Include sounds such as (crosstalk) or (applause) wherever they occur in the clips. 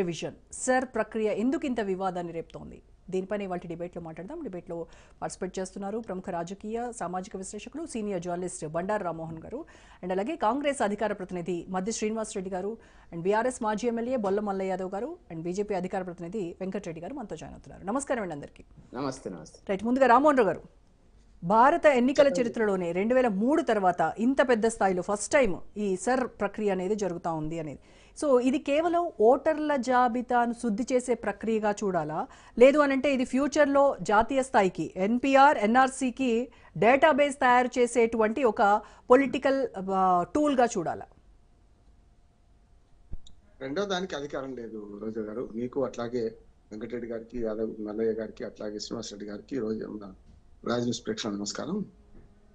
Revision sir ప్రక్రియ ఎందుకు ఇంత వివాదాన్ని రేపుతోంది? దీనిపైన ఇవాళ డిబేట్లో మాట్లాడదాం. డిబేట్లో పార్టిసిపేట్ చేస్తున్నారు ప్రముఖ రాజకీయ సామాజిక విశ్లేషకులు సీనియర్ జర్నలిస్ట్ బండారు రామ్మోహన్ గారు. అండ్ అలాగే కాంగ్రెస్ అధికార ప్రతినిధి మధ్య శ్రీనివాస్ రెడ్డి గారు అండ్ బీఆర్ఎస్ మాజీ ఎమ్మెల్యే బొల్ల మల్ల యాదవ్ గారు అండ్ బీజేపీ అధికార ప్రతినిధి వెంకటరెడ్డి గారు మనతో జాయిన్ అవుతున్నారు. నమస్కారం అండి అందరికీ. నమస్తే నమస్తే. రైట్ ముందుగా రామ్మోహన్ గారు. భారత ఎన్నికల చరిత్రలోనే రెండు వేల మూడు తర్వాత ఇంత పెద్ద స్థాయిలో ఫస్ట్ టైం ఈ సర్ ప్రక్రియ అనేది జరుగుతూ ఉంది అనేది. సో ఇది కేవలం ఓటర్ల జాబితాను శుద్ధి చేసే ప్రక్రియగా చూడాలా? లేదు అని అంటే ఇది ఫ్యూచర్లో జాతీయ స్థాయికి ఎన్పిఆర్ ఎన్ఆర్సీకి డేటాబేస్ తయారు చేసేటువంటి ఒక పొలిటికల్ టూల్గా చూడాలా? రెండో దానికి అధికారం లేదు రోజా గారు. మీకు అట్లాగే వెంకటరెడ్డి గారికి యాదవ్ మల్లయ్య గారికి అట్లాగే శ్రీనివాస్ రెడ్డి గారికి రోజు రాజ్ న్యూస్ ప్రేక్షణ నమస్కారం.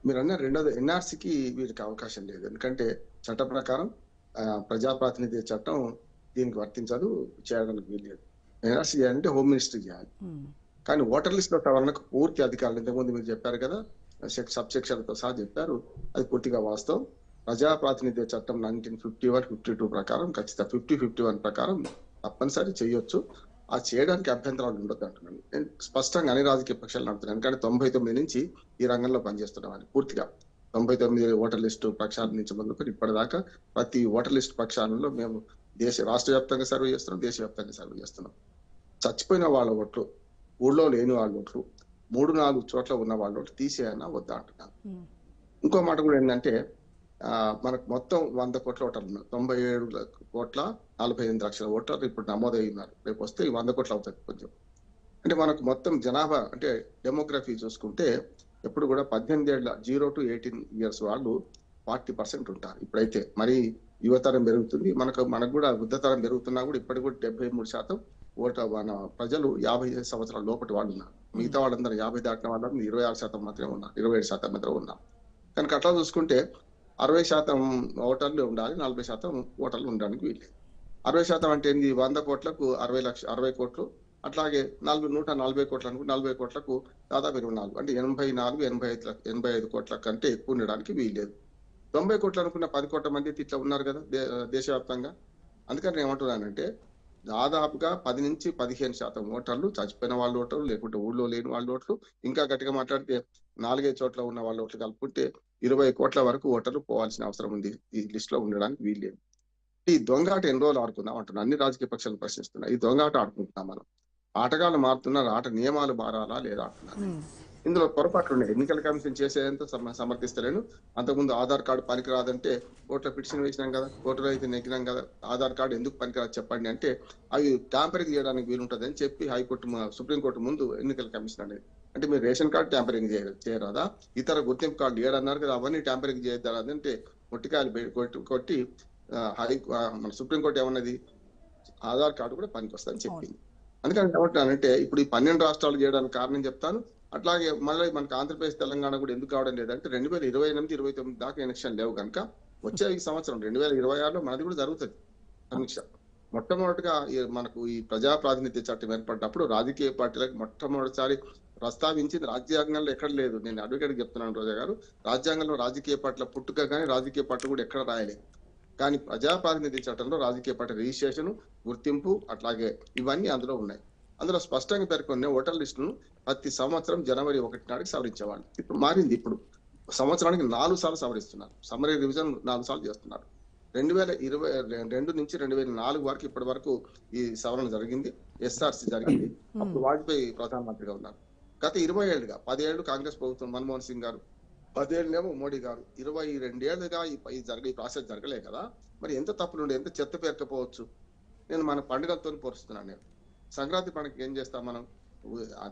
మీరు అన్న రెండోది ఎన్ఆర్సీకి వీరికి అవకాశం లేదు. ఎందుకంటే చట్ట ప్రకారం ఆ, ప్రజాప్రాతినిధ్య చట్టం దీనికి వర్తించదు చేయడానికి వీల్లేదు. ఎన్ఆర్సీ చేయాలంటే హోమ్ మినిస్ట్రీ చేయాలి. కానీ ఓటర్ లిస్ట్లో సవరణకు పూర్తి అధికారులు ఇంతకుముందు మీరు చెప్పారు కదా సబ్ సెక్షన్లతో సహా చెప్పారు. అది పూర్తిగా వాస్తవం. ప్రజా ప్రాతినిధ్య చట్టం nineteen fifty one fifty two ప్రకారం ఖచ్చితంగా ఫిఫ్టీ ఫిఫ్టీ వన్ ప్రకారం తప్పనిసరి చేయొచ్చు. ఆ చేయడానికి అభ్యంతరాలు ఉండదు అంటున్నాను. నేను స్పష్టంగా అన్ని రాజకీయ పక్షాలు నడుతున్నాను ఎందుకంటే తొంభై తొమ్మిది నుంచి ఈ రంగంలో పనిచేస్తున్నామని పూర్తిగా. తొంభై తొమ్మిది ఓటర్ లిస్టు పక్షాల నుంచి మొదలుకొని ఇప్పటిదాకా ప్రతి ఓటర్ లిస్ట్ పక్షాలలో మేము దేశ రాష్ట్ర వ్యాప్తంగా సర్వే చేస్తున్నాం దేశవ్యాప్తంగా సర్వే చేస్తున్నాం. చచ్చిపోయిన వాళ్ళ ఓట్లు ఊళ్ళో లేని వాళ్ళ ఓట్లు మూడు నాలుగు చోట్ల ఉన్న వాళ్ళ ఓట్లు తీసేయనా వద్దా అంటున్నాను. ఇంకో మాట కూడా ఏంటంటే ఆ, మనకు మొత్తం వంద కోట్ల ఓటర్లు ఉన్నారు. తొంభై ఏడు కోట్ల నలభై ఎనిమిది లక్షల ఓటర్లు ఇప్పుడు నమోదయ్యున్నారు. ఉన్నారు రేపు వస్తే ఈ వంద కోట్లు అవుతుంది కొంచెం. అంటే మనకు మొత్తం జనాభా అంటే డెమోగ్రఫీ చూసుకుంటే ఎప్పుడు కూడా పద్దెనిమిది ఏళ్ళ జీరో టు ఎయిటీన్ ఇయర్స్ వాళ్ళు ఫార్టీ పర్సెంట్ ఉంటారు ఇప్పుడైతే. మరి యువతరం పెరుగుతుంది. మనకు మనకు కూడా వృద్ధతరం పెరుగుతున్నా కూడా ఇప్పటికి కూడా డెబ్బై మూడు శాతం ఓట మన ప్రజలు యాభై ఐదు సంవత్సరాల లోపటి వాళ్ళు ఉన్నారు. మిగతా వాళ్ళందరూ యాభై దాటిన వాళ్ళందరూ ఇరవై ఆరు శాతం మాత్రమే ఉన్నారు. ఇరవై ఏడు శాతం మాత్రమే ఉన్నారు. కనుక అట్లా చూసుకుంటే అరవై శాతం ఓటర్లు ఉండాలి నలభై శాతం ఓటర్లు ఉండడానికి వీల్లేదు. అరవై శాతం అంటే ఎనిమిది వంద కోట్లకు అరవై లక్ష అరవై కోట్లు అట్లాగే నాలుగు నూట నలభై కోట్ల నలభై కోట్లకు దాదాపు ఇరవై నాలుగు అంటే ఎనభై నాలుగు ఎనభై ఐదు ఎనభై ఐదు కోట్ల కంటే ఎక్కువ ఉండడానికి వీల్లేదు. తొంభై కోట్లు అనుకున్న పది కోట్ల మంది ఇట్లా ఉన్నారు కదా దేశవ్యాప్తంగా. అందుకని నేను ఏమంటున్నానంటే దాదాపుగా పది నుంచి పదిహేను శాతం ఓటర్లు చచ్చిపోయిన వాళ్ళ ఓటర్లు లేకుంటే ఊళ్ళో లేని వాళ్ళ ఓట్లు ఇంకా గట్టిగా మాట్లాడితే నాలుగైదు చోట్ల ఉన్న వాళ్ళ ఓట్లు కలుపుకుంటే ఇరవై కోట్ల వరకు ఓటర్లు పోవాల్సిన అవసరం ఉంది ఈ లిస్ట్లో ఉండడానికి వీల్లేదు. ఈ దొంగాట ఎన్ని రోజులు ఆడుకుందాం అంటున్నా? అన్ని రాజకీయ పక్షాలు ప్రశ్నిస్తున్నా. ఈ దొంగాట ఆడుకుంటున్నాం మనం. ఆటగాళ్ళు మారుతున్నారు ఆట నియమాలు మారాలా లేదా అంటున్నారు. ఇందులో పొరపాట్లు ఉన్నాయి. ఎన్నికల కమిషన్ చేసేంత సమ- సమర్థిస్తలేను. అంతకుముందు ఆధార్ కార్డు పనికిరాదంటే కోర్టులో పిటిషన్ వేసినాం కదా కోర్టులో అయితే నెగ్గినాం కదా. ఆధార్ కార్డు ఎందుకు పనికిరాదు చెప్పండి అంటే అవి ట్యాంపరింగ్ చేయడానికి వీలుంటది అని చెప్పి హైకోర్టు సుప్రీంకోర్టు ముందు ఎన్నికల కమిషన్ అనేది. అంటే మీరు రేషన్ కార్డు ట్యాంపరింగ్ చేయ చేయరాదా? ఇతర గుర్తింపు కార్డు ఏడన్నారు కదా అవన్నీ ట్యాంపరింగ్ చేయద్దా అంటే మొట్టికాయలు కొట్టి హై మన సుప్రీంకోర్టు ఏమన్నది? ఆధార్ కార్డు కూడా పనికొస్తుందని చెప్పింది. అందుకని ఏమంటున్నానంటే ఇప్పుడు ఈ పన్నెండు రాష్ట్రాలు చేయడానికి కారణం చెప్తాను. అట్లాగే మళ్ళీ మనకు ఆంధ్రప్రదేశ్ తెలంగాణ కూడా ఎందుకు కావడం లేదంటే రెండు వేల ఇరవై ఎనిమిది ఇరవై తొమ్మిది దాకా ఎలక్షన్ లేవు కనుక వచ్చే ఈ సంవత్సరం రెండు వేల ఇరవై ఆరులో మనది కూడా జరుగుతుంది. సమీక్ష. మొట్టమొదటిగా మనకు ఈ ప్రజా ప్రాతినిధ్య చట్టం ఏర్పడినప్పుడు రాజకీయ పార్టీలకు మొట్టమొదటిసారి ప్రస్తావించింది రాజ్యాంగంలో ఎక్కడ లేదు. నేను అడ్వకేట్ చెప్తున్నాను రోజా గారు. రాజ్యాంగంలో రాజకీయ పార్టీల పుట్టుక కానీ రాజకీయ పార్టీ కూడా ఎక్కడ రాయలేదు. కానీ ప్రజా ప్రాతినిధ్య చట్టంలో రాజకీయ పార్టీ రిజిస్ట్రేషన్ గుర్తింపు అట్లాగే ఇవన్నీ అందులో ఉన్నాయి. అందులో స్పష్టంగా పేర్కొన్న ఓటర్ లిస్టును ప్రతి సంవత్సరం జనవరి ఒకటి నాటికి సవరించేవాళ్ళు. ఇప్పుడు మారింది ఇప్పుడు. సంవత్సరానికి నాలుగు సార్లు సవరిస్తున్నారు. సమరీ రివిజన్ నాలుగు సార్లు చేస్తున్నారు. రెండు వేల ఇరవై రెండు నుంచి రెండు వేల నాలుగు వరకు ఇప్పటి వరకు ఈ సవరణ జరిగింది. ఎస్ఆర్సి జరిగింది. అప్పుడు వాజ్పేయి ప్రధానమంత్రిగా ఉన్నారు. గత ఇరవై ఏళ్ళుగా పదేళ్ళు కాంగ్రెస్ ప్రభుత్వం మన్మోహన్ సింగ్ గారు పదేళ్ళేమో మోడీ గారు. ఇరవై రెండేళ్ళుగా ఈ జరగ ఈ ప్రాసెస్ జరగలే కదా. మరి ఎంత తప్పులుండే ఎంత చెత్త పేర్కపోవచ్చు? నేను మన పండుగలతో పోరుస్తున్నాను నేను. సంక్రాంతి పండుగకి ఏం చేస్తాం మనం?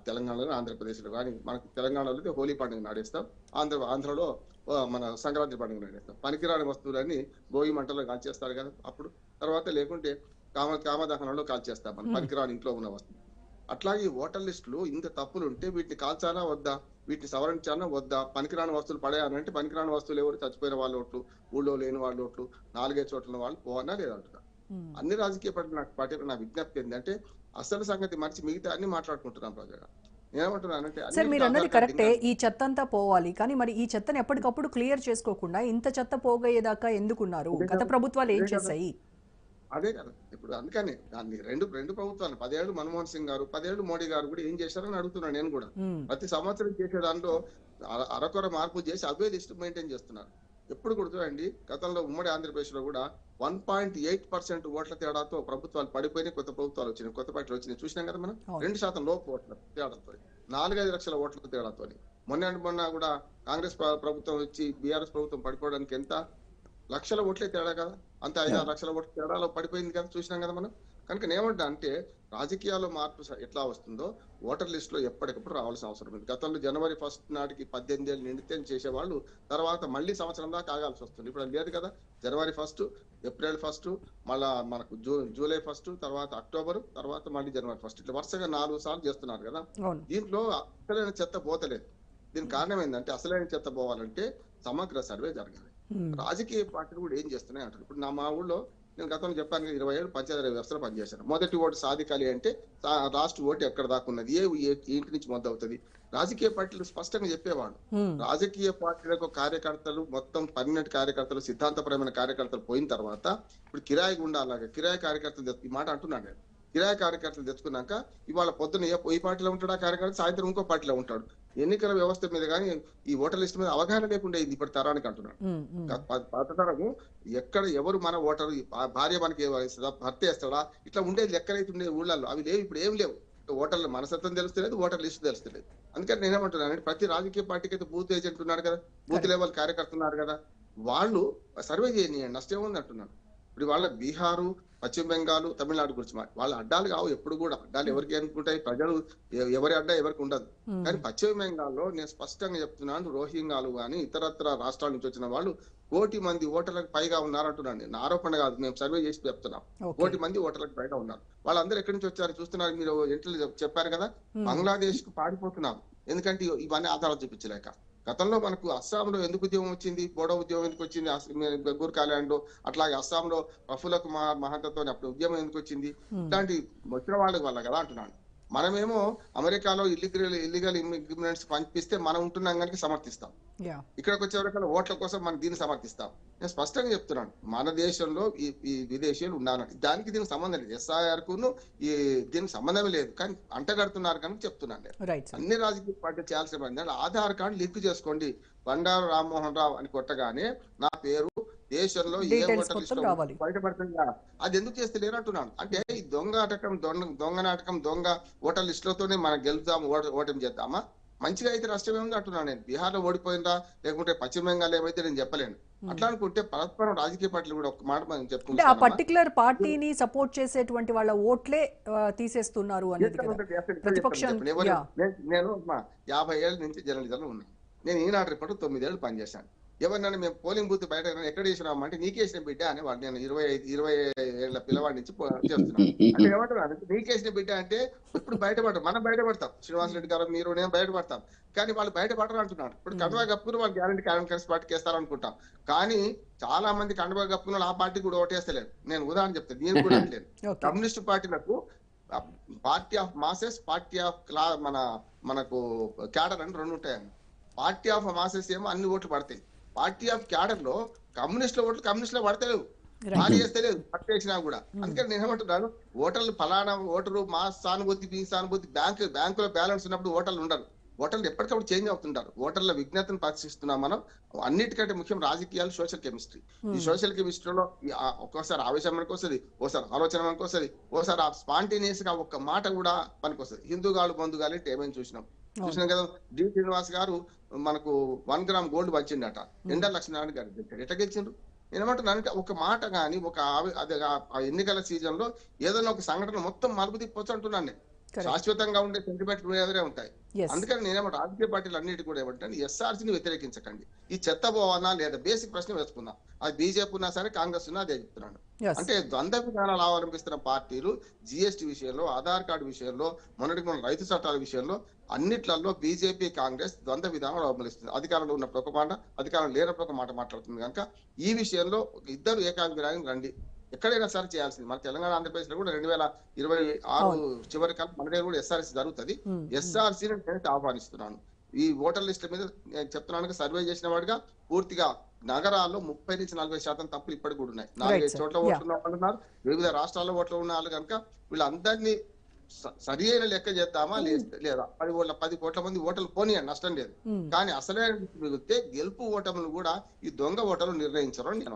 తెలంగాణలో ఆంధ్రప్రదేశ్లో కానీ మనకు తెలంగాణలో హోలీ పండుగ నాడేస్తాం ఆంధ్ర ఆంధ్రలో మన సంక్రాంతి పండుగ నాడేస్తాం పనికిరాని వస్తువులన్నీ భోగి మంటలో కాల్చేస్తారు కదా అప్పుడు. తర్వాత లేకుంటే కామ కామదహనంలో కాల్చేస్తాం మనం. పనికిరాని ఇంట్లో ఉన్న వస్తువు అట్లాగే ఈ ఓటర్ లిస్టులు ఇంత తప్పులు ఉంటే వీటిని కాల్చాలా వద్దా? వీటిని సవరించాలా వద్దా? పనికిరాని వస్తువులు పడేయాలంటే పనికిరాని వస్తువులు ఎవరు? చచ్చిపోయిన వాళ్ళ ఓట్లు ఊళ్ళో లేని వాళ్ళ ఓట్లు నాలుగైదు చోట్ల వాళ్ళు పోవన్నా లేదంటున్నా మ్మ్. అన్ని రాజకీయ పార్టీలు నాకు పార్టీలు నా విజ్ఞప్తి ఏంటంటే అసలు సంగతి మర్చి మిగతా అన్ని మాట్లాడుకుంటున్నాం ప్రజగా. నేనేమంటున్నానంటే సార్ మీరు అన్నది కరెక్టే. ఈ చెత్త అంతా పోవాలి. కానీ మరి ఈ చెత్తని ఎప్పటికప్పుడు క్లియర్ చేసుకోకుండా ఇంత చెత్త పోగయ్యేదాకా ఎందుకున్నారు? గత ప్రభుత్వాలు ఏం చేశాయి? అదే కదా. ఇప్పుడు అందుకని దాన్ని రెండు రెండు ప్రభుత్వాలు పదేళ్ళు మన్మోహన్ సింగ్ గారు పదేళ్ళు మోడీ గారు కూడా ఏం చేశారని అడుగుతున్నాను నేను కూడా. ప్రతి సంవత్సరం చేసే దాంట్లో అర- అరకొర మార్పు చేసి అవే లిస్ట్ మెయింటైన్ చేస్తున్నారు. ఎప్పుడు కూడా చూడండి గతంలో ఉమ్మడి ఆంధ్రప్రదేశ్లో కూడా వన్ పాయింట్ ఎయిట్ పర్సెంట్ ఓట్ల తేడాతో ప్రభుత్వాలు పడిపోయినాయి కొత్త ప్రభుత్వాలు వచ్చినాయి కొత్త పార్టీలు వచ్చినాయి. చూసినాం కదా మనం. రెండు శాతం లోపు ఓట్ల తేడాతో నాలుగైదు లక్షల ఓట్ల తేడాతో మొన్న మొన్న కూడా కాంగ్రెస్ ప్ర- ప్రభుత్వం వచ్చి బీఆర్ఎస్ ప్రభుత్వం పడిపోవడానికి ఎంత? లక్షల ఓట్లే తేడా కదా? అంత ఐదు ఆరు లక్షల ఓట్ల తేడాలో పడిపోయింది కదా చూసినాం కదా మనం? కనుక నేమంటా అంటే రాజకీయాల్లో మార్పు ఎట్లా వస్తుందో ఓటర్ లిస్ట్లో ఎప్పటికప్పుడు రావాల్సిన అవసరం ఉంది. గతంలో జనవరి ఫస్ట్ నాటికి పద్దెనిమిది ఏళ్ళు నిండితే చేసేవాళ్ళు తర్వాత మళ్ళీ సంవత్సరం దాకా ఆగాల్సి వస్తుంది. ఇప్పుడు అది లేదు కదా. జనవరి ఫస్ట్ ఏప్రిల్ ఫస్ట్ మళ్ళా మనకు జూ జూలై ఫస్ట్ తర్వాత అక్టోబర్ తర్వాత మళ్ళీ జనవరి ఫస్ట్. ఇట్లా వరుసగా నాలుగు సార్లు చేస్తున్నారు కదా. దీంట్లో అసలైన చెత్త పోతలేదు. దీనికి కారణం ఏంటంటే అసలైన చెత్త పోవాలంటే సమగ్ర సర్వే జరగాలి. రాజకీయ పార్టీలు కూడా ఏం చేస్తున్నాయి అంటారు ఇప్పుడు నా మా ఊళ్ళో నేను గతంలో చెప్పాను కదా, ఇరవై ఏళ్ళు పంచాయతీ వ్యవస్థలో పనిచేశాను. మొదటి ఓటు సాధికాలి అంటే లాస్ట్ ఓటు ఎక్కడ దాకా ఉన్నది? ఏ ఇంటి నుంచి మొదలవుతుంది రాజకీయ పార్టీలు స్పష్టంగా చెప్పేవాళ్ళు. ఉమ్, రాజకీయ పార్టీలకు కార్యకర్తలు మొత్తం పర్మనెంట్ కార్యకర్తలు సిద్ధాంతపరమైన కార్యకర్తలు పోయిన తర్వాత ఇప్పుడు కిరాయి గుండాలాగా కిరాయి కార్యకర్తలు ఈ మాట అంటున్నాను నేను. కిరాయి కార్యకర్తలు తెచ్చుకున్నాక ఇవాళ పొద్దున ఏ ఈ పార్టీలో ఉంటాడు? ఆ కార్యకర్త సాయంత్రం ఇంకో పార్టీలో ఉంటాడు. ఎన్నికల వ్యవస్థ మీద కానీ ఈ ఓటర్ లిస్ట్ మీద అవగాహన లేకుండా ఇది ఇప్పటి తరానికి అంటున్నాడు. పాత తరము ఎక్కడ ఎవరు మన ఓటరు భార్య మనకి ఇస్తుందా భర్త వేస్తాడా ఇట్లా ఉండేది ఎక్కడైతే ఉండే ఊళ్ళల్లో అవి లేవు ఇప్పుడు ఏం లేవు. ఓటర్ల మనసత్వం తెలుస్తలేదు ఓటర్ లిస్ట్ తెలుస్తలేదు. అందుకని నేనేమంటున్నాను ప్రతి రాజకీయ పార్టీకి అయితే బూత్ ఏజెంట్ ఉన్నారు కదా బూత్ లెవెల్ కార్యకర్త ఉన్నారు కదా వాళ్ళు సర్వే చేయనియండి నష్టం ఉంది అంటున్నాను ఇప్పుడు వాళ్ళ బీహారు పశ్చిమ బెంగాల్ తమిళనాడు గురించి మా- వాళ్ళ అడ్డాలు కావు ఎప్పుడు కూడా. అడ్డాలు ఎవరికి అనుకుంటాయి ప్రజలు ఎవరి అడ్డా ఎవరికి ఉండదు. కానీ పశ్చిమ బెంగాల్లో నేను స్పష్టంగా చెప్తున్నాను రోహింగాలు కానీ ఇతరత్ర రాష్ట్రాల నుంచి వచ్చిన వాళ్ళు కోటి మంది ఓటర్లకు పైగా ఉన్నారంటున్నాను నేను. ఆరోపణ కాదు మేము సర్వే చేసి చెప్తున్నాం. కోటి మంది ఓటర్లకు పైగా ఉన్నారు. వాళ్ళందరూ ఎక్కడి నుంచి వచ్చారు చూస్తున్నారు మీరు ఇంట్లో చెప్పారు కదా? బంగ్లాదేశ్కు పారిపోతున్నాం. ఎందుకంటే ఇవన్నీ ఆధారాలు చూపించలేక. గతంలో మనకు అస్సాంలో ఎందుకు ఉద్యమం వచ్చింది? బోడో ఉద్యమం ఎందుకు వచ్చింది? గూర్ఖాలాండ్ అట్లాగే అస్సాంలో ప్రఫుల్ల కుమార్ మహంతతో అప్పుడు ఉద్యమం ఎందుకు వచ్చింది? ఇట్లాంటి వచ్చిన వాళ్ళ వల్ల కదా అంటున్నాను. మనమేమో అమెరికాలో ఇల్లీగల్ ఇల్లీగల్ ఇమిగ్రెంట్స్ పంపిస్తే మనం ఉంటున్నాం కనుక సమర్థిస్తాం ఇక్కడికి వచ్చేవరకల్లా ఓట్ల కోసం మనం దీన్ని సమర్థిస్తాం. నేను స్పష్టంగా చెప్తున్నాను. మన దేశంలో ఈ విదేశీయులు ఉండాలని దానికి దీనికి సంబంధం లేదు. ఎస్ఐఆర్ కును ఈ దీనికి సంబంధమే లేదు. కానీ అంటగడుతున్నారు కనుక చెప్తున్నాను నేను. అన్ని రాజకీయ పార్టీలు చేయాల్సిన ఆధార్ కార్డు లింక్ చేసుకోండి. బండారు రామ్మోహన్ రావు అని కొట్టగానే నా పేరు దేశంలో ఏ ఓటర్. బయటపడుతుంది. అది ఎందుకు చేస్తే లేరంటున్నాను అంటే ఈ దొంగ నాటకం దొంగ దొంగ నాటకం దొంగ ఓటర్ లిస్టులతోనే మనం గెలుద్దాం ఓట- ఓటమి చేద్దామా? మంచిగా అయితే నష్టం ఏముంది అంటున్నాను నేను. బీహార్లో ఓడిపోయిందా? లేకుంటే పశ్చిమ బెంగాల్ ఏమైతే నేను చెప్పలేను. అట్లా అనుకుంటే పరస్పరం రాజకీయ పార్టీలు కూడా ఒక మాట మనం అంటే ఆ చెప్పుకుంటాం పర్టికులర్ పార్టీని సపోర్ట్ చేసేటువంటి వాళ్ళ ఓట్లే తీసేస్తున్నారు అనేది ప్రతిపక్షం-. నేను యాభై ఏళ్ళ నుంచి జర్నలిజంలో ఉన్నాను నేను ఈనాడు రిపోర్ట్ తొమ్మిదేళ్ళు పనిచేశాను. ఎవరినైనా మేము పోలింగ్ బూత్ బయట ఎక్కడ చేసినాం అంటే నీకేసిన బిడ్డ అని వాడు నేను ఇరవై ఐదు- ఇరవై ఏళ్ళ పిల్లవాడి నుంచి చేస్తున్నాను అంటే ఏమంటున్నాను నీకేసిన బిడ్డ అంటే ఇప్పుడు బయటపడతాం మనం బయటపడతాం. శ్రీనివాస్ రెడ్డి గారు మీరు నేను బయటపడతాం. కానీ వాళ్ళు బయటపడరు అంటున్నాను ఇప్పుడు కండువా కప్పుకుని వాళ్ళు గ్యారంటీ కాంగ్రెస్ పార్టీకి వేస్తారనుకుంటాం కానీ చాలా మంది కండువా వాళ్ళు ఆ పార్టీ కూడా ఓటేస్తలేరు. నేను ఉదాహరణ చెప్తాను నేను కూడా (laughs) ఓకే. కమ్యూనిస్ట్ పార్టీలకు party of masses party of క్లా మన మనకు క్యాడర్ అని రెండు ఉంటాయండి పార్టీ ఆఫ్ మాసెస్ ఏమో అన్ని ఓట్లు పడతాయి. పార్టీ ఆఫ్ క్యాడర్లో కమ్యూనిస్టుల ఓట్లు కమ్యూనిస్ట్లో పడతలేవు భారీ చేస్తలేదు పట్టేసినా కూడా. అందుకని నేను ఏమంటున్నాను ఓటర్లు ఫలానా ఓటరు మా సానుభూతి మీ సానుభూతి బ్యాంక్ బ్యాంకులో బ్యాలెన్స్ ఉన్నప్పుడు ఓటర్లు ఉండరు. ఓటర్లు ఎప్పటికప్పుడు చేంజ్ అవుతుంటారు. ఓటర్ల విజ్ఞతను పరిశీలిస్తున్నాం మనం. అన్నిటికంటే ముఖ్యం రాజకీయాలు సోషల్ కెమిస్ట్రీ. ఈ సోషల్ కెమిస్ట్రీలో ఒక్కోసారి ఆవేశం మనకు వస్తుంది ఓసారి ఆలోచన మనకు వస్తుంది ఓసారి ఆ స్పాంటేనియస్గా ఒక్క మాట కూడా పనికి వస్తుంది హిందూగాలు బంధుగాలు అంటే ఏమేమి చూసినాం? చూసినాం కదా డి. శ్రీనివాస్ గారు మనకు వన్ గ్రామ్ గోల్డ్ వచ్చిండట ఎండ లక్ష్మీనారాయణ గారు గెలిచారు ఎట్లా గెలిచిండ్రు? అంటే ఒక మాట గాని ఒక అదే ఎన్నికల సీజన్లో ఏదైనా ఒక సంఘటన మొత్తం మలుపు తిప్పొచ్చు అంటున్నాను నేను. శాశ్వతంగా ఉండే సెంటిమెంట్ ఎదురే ఉంటాయి. అందుకని నేనేమో రాజకీయ పార్టీలు అన్నిటి కూడా ఏమంటాను ఎస్ఆర్సీని వ్యతిరేకించకండి. ఈ చెత్త పోవాలా లేదా? బేసిక్ ప్రశ్న వేసుకుందాం. అది బీజేపీ ఉన్నా సరే కాంగ్రెస్ ఉన్నా అదే చెప్తున్నాను అంటే ద్వంద్వ విధానాలు అవలంబిస్తున్న పార్టీలు జిఎస్టీ విషయంలో ఆధార్ కార్డు విషయంలో మొన్నటికి మన రైతు చట్టాల విషయంలో అన్నిట్లలో బీజేపీ కాంగ్రెస్ ద్వంద్వ విధానాలు అవలంబిస్తుంది అధికారంలో ఉన్నప్పుడు ఒక మాట అధికారం లేనప్పుడు ఒక మాట మాట్లాడుతుంది కనుక ఈ విషయంలో ఇద్దరు ఏకాభిప్రాయం రండి. ఎక్కడైనా సరే చేయాల్సింది. మన తెలంగాణ ఆంధ్రప్రదేశ్లో కూడా రెండు వేల ఇరవై ఆరు చివరి కల్లా మన దగ్గర కూడా ఎస్ఆర్సీ జరుగుతుంది. Hmm. ఎస్ఆర్సీని నేను ఆహ్వానిస్తున్నాను. ఈ ఓటర్ లిస్టుల మీద నేను చెప్తున్నాను సర్వే చేసిన వాడిగా పూర్తిగా నగరాల్లో ముప్పై నుంచి నలభై శాతం తప్పులు ఇప్పటికి కూడా ఉన్నాయి. నాలుగైదు. చోట్ల ఓట్లు ఉన్న వాళ్ళు ఉన్నారు వివిధ రాష్ట్రాల్లో ఓట్లు ఉన్న వాళ్ళు కనుక వీళ్ళందరినీ సరి అయిన లెక్క చేద్దామా లే- లేదా పది ఓట్ల పది కోట్ల మంది ఓటర్లు పోనీయండి నష్టం లేదు. Hmm. కానీ అసలే మిగిలితే గెలుపు ఓటములు కూడా ఈ దొంగ ఓటర్లు నిర్ణయించరు అని నేను.